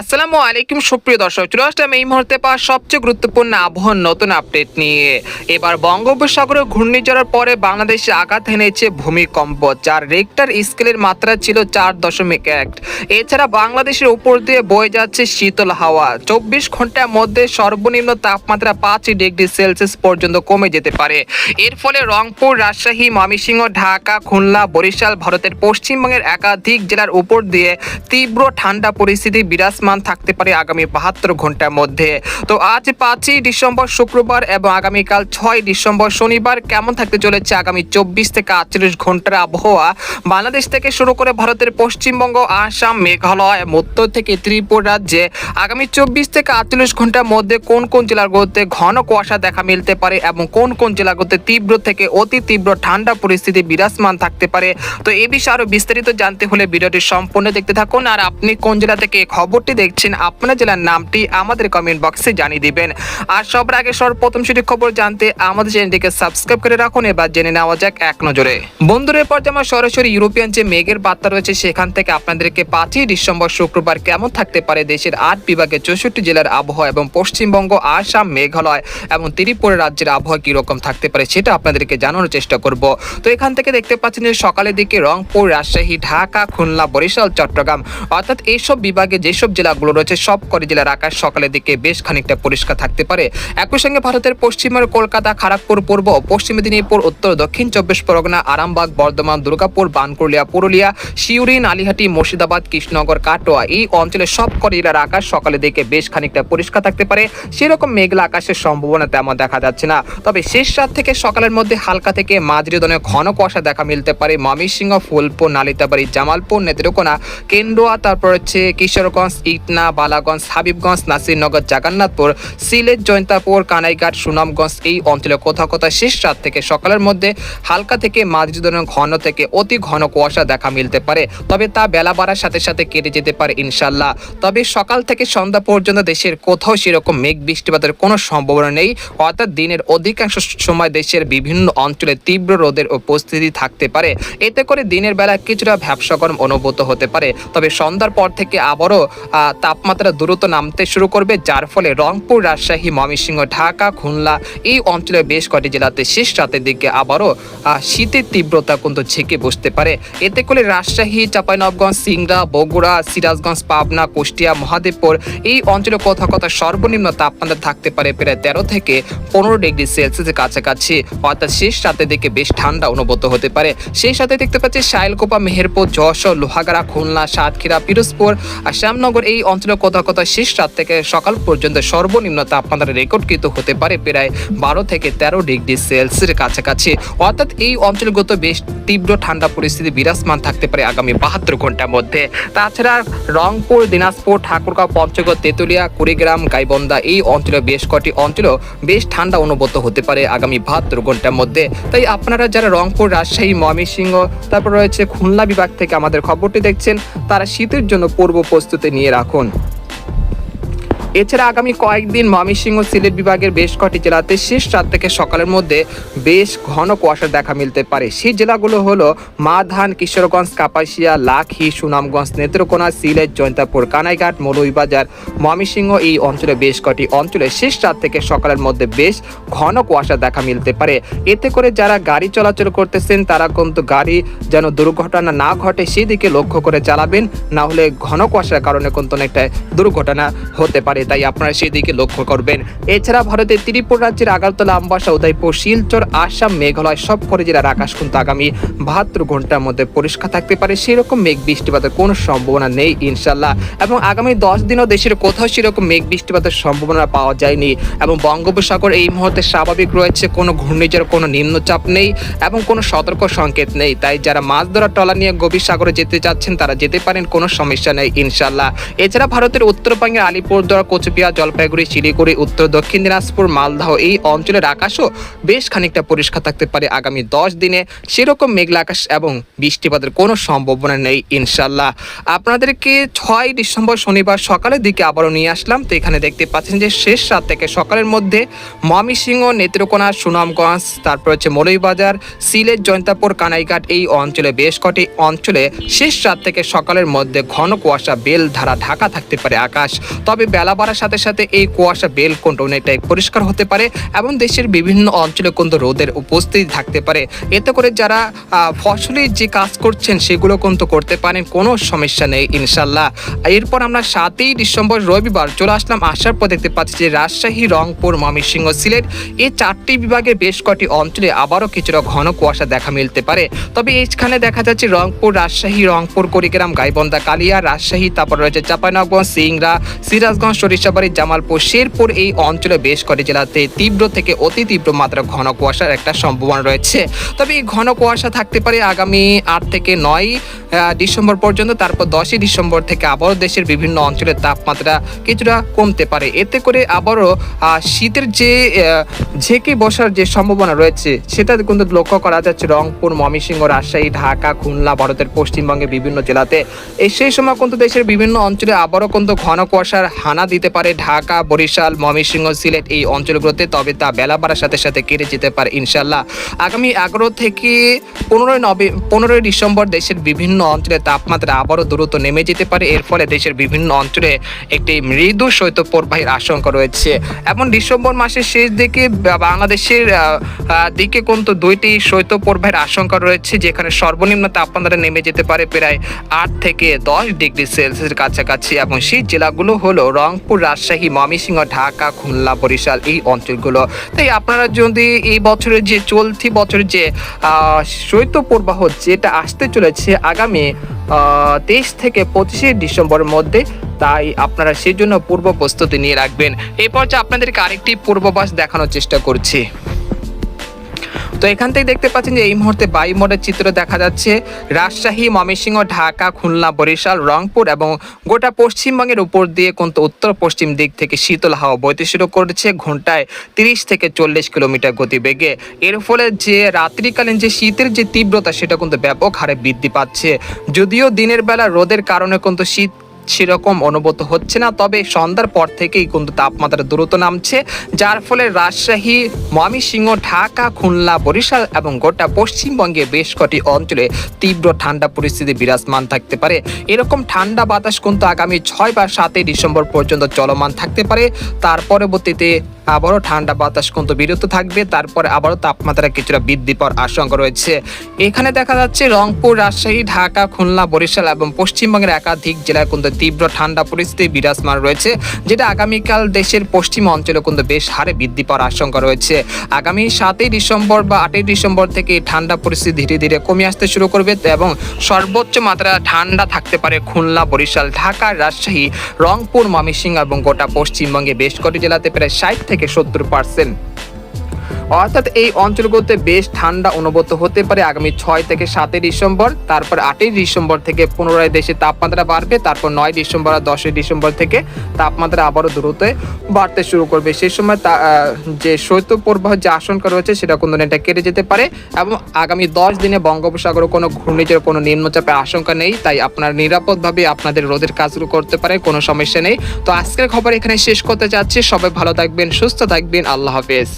আসসালামু আলাইকুম, সুপ্রিয় দর্শক, চলে আসলাম এই মুহূর্তে পাওয়া সবচেয়ে গুরুত্বপূর্ণ আবহাওয়ার নতুন আপডেট নিয়ে। এবার বঙ্গোপসাগরে ঘূর্ণিঝড়ের পরে বাংলাদেশে আঘাত হেনেছে ভূমিকম্প, যার রেক্টার স্কেলের মাত্রা ছিল চার দশমিক এক। এছাড়া বাংলাদেশের উপর দিয়ে বয়ে যাচ্ছে শীতল হাওয়া। চব্বিশ ঘণ্টার মধ্যে সর্বনিম্ন তাপমাত্রা পাঁচ ডিগ্রি সেলসিয়াস পর্যন্ত কমে যেতে পারে। এর ফলে রংপুর, রাজশাহী, ময়মনসিংহ, ঢাকা, খুলনা, বরিশাল, ভারতের পশ্চিমবঙ্গের একাধিক জেলার উপর দিয়ে তীব্র ঠান্ডা পরিস্থিতি বিরাজমান থাকতে পারে আগামী বাহাত্তর ঘণ্টার মধ্যে। তো আজ পাঁচই ডিসেম্বর শুক্রবার এবং আগামীকাল ছয় ডিসেম্বর শনিবার কেমন থাকতে চলেছে আগামী চব্বিশ থেকে আটচল্লিশ ঘণ্টার আবহাওয়া? বাংলাদেশ থেকে শুরু করে ভারতের পশ্চিমবঙ্গ, আসাম, মেঘালয়, উত্তর থেকে ত্রিপুরা রাজ্যে আগামী চব্বিশ থেকে আটচল্লিশ ঘণ্টার মধ্যে কোন কোন জেলাগুলোতে ঘন কুয়াশা দেখা মিলতে পারে এবং কোন কোন জেলাগুলোতে তীব্র থেকে অতি তীব্র ঠান্ডা পরিস্থিতি বিরাজমান থাকতে পারে? তো এ বিষয়ে আরও বিস্তারিত জানতে হলে ভিডিওটি সম্পূর্ণ দেখতে থাকুন। আর আপনি কোন জেলা থেকে খবরটি দেখছেন, আপনার জেলার নামটি আমাদের কমেন্ট বক্সে জানিয়ে দিবেন। আর সবার আগে সর্বপ্রথম সেটি খবর জানতে আমাদের চ্যানেলটিকে সাবস্ক্রাইব করে রাখুন, এবার জেনে নেওয়া যাক এক নজরে। বন্ধুদের পর যেমন সরাসরি ইউরোপিয়ান যে মেঘের বার্তা রয়েছে, সেখান থেকে আপনাদেরকে পাঁচই ডিসেম্বর শুক্রবার কেমন থাকতে পারে দেশের আট বিভাগের চৌষট্টি জেলার আবহাওয়া এবং পশ্চিমবঙ্গ, আসাম, মেঘালয় এবং ত্রিপুরা রাজ্যের আবহাওয়া কীরকম থাকতে পারে সেটা আপনাদেরকে জানানোর চেষ্টা করব। তো এখান থেকে দেখতে পাচ্ছেন যে সকালের দিকে রংপুর, রাজশাহী, ঢাকা, খুলনা, বরিশাল, চট্টগ্রাম অর্থাৎ এইসব বিভাগে যেসব জেলাগুলো রয়েছে, সব করে জেলার আকাশ সকালের দিকে বেশ খানিকটা পরিষ্কার থাকতে পারে। একই সঙ্গে ভারতের পশ্চিমের কলকাতা খড়গপুর পূর্ব পশ্চিম মেদিনীপুর, উত্তর, দক্ষিণ চব্বিশ পরগনা, আরামবাগ, বর্ধমান, দুর্গাপুর বানকুলিয়া পুরুলিয়া শিউরি নালিহাটি, মুর্শিদাবাদ, কৃষ্ণনগর, কাটোয়া এই অঞ্চলের সব করে জেলার আকাশ সকালের দিকে বেশ খানিকটা পরিষ্কার থাকতে পারে। সেরকম মেঘলা আকাশের সম্ভাবনা তেমন দেখা যাচ্ছে না। তবে শেষ রাত থেকে সকালের মধ্যে হালকা থেকে মাঝারি ধরনের ঘন কুয়াশা দেখা মিলতে পারে। ময়মনসিংহ, ফুলপুর, নালিতাবাড়ি, জামালপুর, নেত্রকোনা, কেন্দ্রোয়া, তারপর হচ্ছে কিশোরগঞ্জ ইটনা, বালাগঞ্জ, হাবিবগঞ্জ, নাসিরনগর, জাগান্নাথপুর, সিলেট, জয়ন্তাপুর, কানাইঘাট, সুনামগঞ্জ এই অঞ্চলে কোথাও কোথাও শেষ রাত থেকে সকালের মধ্যে হালকা থেকে মাঝারি ধরনের ঘন থেকে অতি ঘন কুয়াশা দেখা মিলতে পারে। তবে তা বেলা বাড়ার সাথে সাথে কেটে যেতে পারে ইনশাল্লাহ তবে সকাল থেকে সন্ধ্যা পর্যন্ত দেশের কোথাও সেরকম মেঘ বৃষ্টিপাতের কোনো সম্ভাবনা নেই। অর্থাৎ দিনের অধিকাংশ সময় দেশের বিভিন্ন অঞ্চলে তীব্র রোদের উপস্থিতি থাকতে পারে। এতে করে দিনের বেলা কিছুটা ভ্যাবসা গরম অনুভূত হতে পারে। তবে সন্ধ্যার পর থেকে আবারও তাপমাত্রা দ্রুত নামতে শুরু করবে, যার ফলে রংপুর, রাজশাহী, ময়মনসিংহ, ঢাকা, খুলনা এই অঞ্চলের বেশ কটি জেলাতে শেষ রাতের দিকে আবারও শীতের তীব্রতা কিন্তু ঝেঁকে বসতে পারে। এতে করে রাজশাহী, চাঁপাইনবগঞ্জ, সিংড়া, বগুড়া, সিরাজগঞ্জ, পাবনা, কুষ্টিয়া, মহাদেবপুর এই অঞ্চলে কোথাও কোথাও সর্বনিম্ন তাপমাত্রা থাকতে পারে প্রায় তেরো থেকে পনেরো ডিগ্রি সেলসিয়াসের কাছাকাছি। অর্থাৎ শেষ রাতের দিকে বেশ ঠান্ডা অনুভূত হতে পারে। সেই সাথে দেখতে পাচ্ছি শাইলকোপা, মেহেরপুর, যশোর, লোহাগাড়া, খুলনা, সাতক্ষীরা, পিরোজপুর শ্যামনগর এই অঞ্চলে কোথাও কোথাও শেষ রাত থেকে সকাল পর্যন্ত সর্বনিম্ন তাপমাত্রা রেকর্ডকৃত হতে পারে প্রায় বারো থেকে তেরো ডিগ্রি সেলসিয়াসের কাছাকাছি। অর্থাৎ এই অঞ্চলগত বেশ তীব্র ঠান্ডা পরিস্থিতি বিরাজমান থাকতে পারে আগামী বাহাত্তর ঘণ্টার মধ্যে। তাছাড়া রংপুর, দিনাজপুর, ঠাকুরগাঁও, পঞ্চগড়, তেঁতুলিয়া, কুড়িগ্রাম, গাইবন্ধা এই অঞ্চলে বেশ কটি অঞ্চলেও বেশ ঠান্ডা অনুভূত হতে পারে আগামী বাহাত্তর ঘণ্টার মধ্যে। তাই আপনারা যারা রংপুর, রাজশাহী, ময়মনসিংহ, তারপর রয়েছে খুলনা বিভাগ থেকে আমাদের খবরটি দেখছেন, তারা শীতের জন্য পূর্ব প্রস্তুতি নিয়ে রাখুন। এছাড়া আগামী কয়েকদিন ময়মনসিংহ সিলেট বিভাগের বেশ কটি জেলাতে শেষ রাত থেকে সকালের মধ্যে বেশ ঘন কুয়াশা দেখা মিলতে পারে। সেই জেলাগুলো হলো মাধান, কিশোরগঞ্জ, কাপাসিয়া, লাখি, সুনামগঞ্জ, নেত্রকোনা, সিলেট, জয়ন্তাপুর, কানাইঘাট, মৌলভীবাজার। ময়মনসিংহ এই অঞ্চলে বেশ কটি অঞ্চলে শেষ রাত থেকে সকালের মধ্যে বেশ ঘন কুয়াশা দেখা মিলতে পারে। এতে করে যারা গাড়ি চলাচল করতেছেন, তারা কিন্তু গাড়ি যেন দুর্ঘটনা না ঘটে সেদিকে লক্ষ্য করে চালাবেন, না হলে ঘন কুয়াশার কারণে কিন্তু অনেকটা দুর্ঘটনা হতে পারে। তাই আপনারা সেদিকে লক্ষ্য করবেন। এছাড়া ভারতের ত্রিপুরা রাজ্যের আগারতলা, আমবাসা, উদয়পুর, শিলচর, আসাম, মেঘালয়, সব করে জেলার আকাশ কিন্তু আগামী বাহাত্তর ঘণ্টার মধ্যে পরিষ্কার থাকতে পারে। সেরকম মেঘ বৃষ্টিপাতের কোনো সম্ভাবনা নেই ইনশাল্লাহ এবং আগামী দশ দিনও দেশের কোথাও সেরকম মেঘ বৃষ্টিপাতের সম্ভাবনা পাওয়া যায়নি। এবং বঙ্গোপসাগর এই মুহূর্তে স্বাভাবিক রয়েছে, কোনো ঘূর্ণিঝড়, কোনো নিম্নচাপ নেই এবং কোনো সতর্ক সংকেত নেই। তাই যারা মাছ ধরার টলা নিয়ে গভীর সাগরে যেতে চাচ্ছেন, তারা যেতে পারেন, কোনো সমস্যা নেই ইনশাল্লাহ এছাড়া ভারতের উত্তরবঙ্গের আলিপুরদুয়ার কোচবিহার, জলপাইগুড়ি, শিলিগুড়ি, উত্তর, দক্ষিণ দিনাজপুর, মালদহ এই অঞ্চলের আকাশও বেশ খানিকটা পরিষ্কার থাকতে পারে আগামী দশ দিনে। সেরকম মেঘলা আকাশ এবং বৃষ্টিপাতের কোনো সম্ভাবনা নেই, ইনশাল্লাহ। আপনাদেরকে ছয় ডিসেম্বর শনিবার সকালের দিকে আবারও নিয়ে আসলাম। তো এখানে দেখতে পাচ্ছেন যে শেষ রাত থেকে সকালের মধ্যে ময়মনসিংহ, নেত্রকোনা, সুনামগঞ্জ, তারপর হচ্ছে মৌলভীবাজার, সিলেট, জয়ন্তাপুর, কানাইঘাট এই অঞ্চলে বেশ কটি অঞ্চলে শেষ রাত থেকে সকালের মধ্যে ঘন কুয়াশা বেল ধারা ঢাকা থাকতে পারে আকাশ। তবে বেলা বাড়ার সাথে সাথে এই কুয়াশা বেল কোনটা অনেকটাই পরিষ্কার হতে পারে এবং দেশের বিভিন্ন অঞ্চলে কিন্তু রোদের উপস্থিতি থাকতে পারে। এতে করে যারা ফসলের যে কাজ করছেন সেগুলো কিন্তু করতে পারেন, কোনো সমস্যা নেই, ইনশাল্লাহ। এরপর আমরা সাতই ডিসেম্বর রবিবার চলে আসলাম, আসার পর দেখতে পাচ্ছি যে রাজশাহী, রংপুর, ময়মনসিংহ, সিলেট এই চারটি বিভাগের বেশ কটি অঞ্চলে আবারও কিছুটা ঘন কুয়াশা দেখা মিলতে পারে। তবে এইখানে দেখা যাচ্ছে রংপুর, রাজশাহী, রংপুর, কুড়িগ্রাম, গাইবন্ধা, কালিয়া, রাজশাহী, তারপর রয়েছে চাঁপাইনগঞ্জ সিংড়া, সিরাজগঞ্জ সরিষাবাড়ি, জামালপুর, শেরপুর এই অঞ্চলে বেশ কটি জেলাতে তীব্র থেকে অতি তীব্র মাত্রা ঘন কুয়াশার একটা সম্ভাবনা রয়েছে। তবে এই ঘন কুয়াশা থাকতে পারে আগামী আট থেকে নয় ডিসেম্বর পর্যন্ত, তারপর দশই ডিসেম্বর থেকে আবারও দেশের বিভিন্ন অঞ্চলের তাপমাত্রা কিছুটা কমতে পারে। এতে করে আবারও শীতের যে ঝেঁকে বসার যে সম্ভাবনা রয়েছে, সেটা কিন্তু লক্ষ্য করা যাচ্ছে রংপুর, ময়মনসিংহ, রাজশাহী, ঢাকা, খুলনা, ভারতের পশ্চিমবঙ্গের বিভিন্ন জেলাতে। এই সেই সময় কিন্তু দেশের বিভিন্ন অঞ্চলে আবারও কিন্তু ঘন কুয়াশার হানা দিতে পারে ঢাকা, বরিশাল, ময়মনসিংহ, সিলেট এই অঞ্চলগুলোতে, তবে তা বেলা বাড়ার সাথে সাথে কেটে যেতে পারে ইনশাল্লাহ আগামী এগারো থেকে পনেরোই নভে পনেরোই ডিসেম্বর দেশের বিভিন্ন অঞ্চলে তাপমাত্রা আবারও দ্রুত নেমে যেতে পারে। এর ফলে দেশের বিভিন্ন অঞ্চলে একটি মৃদু শৈত্যপ্রবাহের আশঙ্কা রয়েছে। এবং ডিসেম্বর মাসের শেষ দিকে বাংলাদেশের দিকে কিন্তু দুইটি শৈত্যপ্রবাহের আশঙ্কা রয়েছে, যেখানে সর্বনিম্ন তাপমাত্রা নেমে যেতে পারে প্রায় আট থেকে দশ ডিগ্রি সেলসিয়াসের কাছাকাছি। এবং সেই জেলাগুলো হলো রংপুর রাজশাহী ময়মনসিংহ ঢাকা খুলনা বরিশাল এই অঞ্চলগুলো। তাই আপনারা যদি এই বছরের যে চলতি বছরের যে আহ, শৈত্যপ্রবাহ যেটা আসতে চলেছে আগামী তেইশ থেকে পঁচিশে ডিসেম্বরের মধ্যে তাই আপনারা সেজন্য পূর্ব প্রস্তুতি নিয়ে রাখবেন। এরপর পর্যায়ে আপনাদেরকে আরেকটি পূর্বাভাস দেখানোর চেষ্টা করছি। তো এখান থেকে দেখতে পাচ্ছেন যে এই মুহূর্তে বায়ুমোডের চিত্র দেখা যাচ্ছে। রাজশাহী, ময়মনসিংহ, ঢাকা, খুলনা, বরিশাল, রংপুর এবং গোটা পশ্চিমবঙ্গের উপর দিয়ে কিন্তু উত্তর পশ্চিম দিক থেকে শীতল হাওয়া বইতে শুরু করেছে ঘন্টায় তিরিশ থেকে চল্লিশ কিলোমিটার গতিবেগে। এর ফলে যে রাত্রিকালীন যে শীতের যে তীব্রতা, সেটা কিন্তু ব্যাপক হারে বৃদ্ধি পাচ্ছে। যদিও দিনের বেলা রোদের কারণে কিন্তু শীত সেরকম অনুভূত হচ্ছে না। তবে সন্ধ্যার পর থেকেই কিন্তু তাপমাত্রা দ্রুত নামছে, যার ফলে রাজশাহী, ময়মনসিংহ, ঢাকা, খুলনা, বরিশাল এবং গোটা পশ্চিমবঙ্গে বেশ কটি অঞ্চলে তীব্র ঠান্ডা পরিস্থিতি বিরাজমান থাকতে পারে। এরকম ঠান্ডা বাতাস কিন্তু আগামী ছয় বা সাতই ডিসেম্বর পর্যন্ত চলমান থাকতে পারে। তার পরবর্তীতে আবারও ঠান্ডা বাতাস কিন্তু বিরত থাকবে, তারপরে আবারও তাপমাত্রা কিছুটা বৃদ্ধি পাওয়ার আশঙ্কা রয়েছে। এখানে দেখা যাচ্ছে রংপুর, রাজশাহী, ঢাকা, খুলনা, বরিশাল এবং পশ্চিমবঙ্গের একাধিক জেলায় কিন্তু তীব্র ঠান্ডা পরিস্থিতি, বিরাজমান রয়েছে, যেটা আগামীকাল দেশের পশ্চিম অঞ্চলে কিন্তু বেশ হারে বৃদ্ধি পাওয়ার আশঙ্কা রয়েছে। আগামী সাতই ডিসেম্বর বা আটই ডিসেম্বর থেকে ঠান্ডা পরিস্থিতি ধীরে ধীরে কমে আসতে শুরু করবে এবং সর্বোচ্চ মাত্রা ঠান্ডা থাকতে পারে খুলনা, বরিশাল, ঢাকা, রাজশাহী, রংপুর, ময়মনসিংহ এবং গোটা পশ্চিমবঙ্গে। বেশ কটি জেলাতে প্রায় ষাট থেকে সত্তর পার্সেন্ট। অর্থাৎ এই অঞ্চলগুলোতে বেশ ঠান্ডা অনুভূত হতে পারে আগামী ছয় থেকে সাতই ডিসেম্বর, তারপর আটই ডিসেম্বর থেকে পুনরায় দেশে তাপমাত্রা বাড়বে, তারপর নয় ডিসেম্বর আর দশই ডিসেম্বর থেকে তাপমাত্রা আবারও দ্রুত বাড়তে শুরু করবে। সেই সময় তা- যে শৈত্যপ্রবাহ যে আশঙ্কা রয়েছে সেটা কিন্তু এটা কেটে যেতে পারে এবং আগামী দশ দিনে বঙ্গোপসাগরে কোনো ঘূর্ণিঝড়, কোনো নিম্নচাপের আশঙ্কা নেই, তাই আপনার নিরাপদভাবে আপনাদের রোদের কাজগুলো করতে পারে কোনো সমস্যা নেই। তো আজকের খবর এখানে শেষ করতে যাচ্ছি। সবাই ভালো থাকবেন, সুস্থ থাকবেন। আল্লাহ হাফেজ।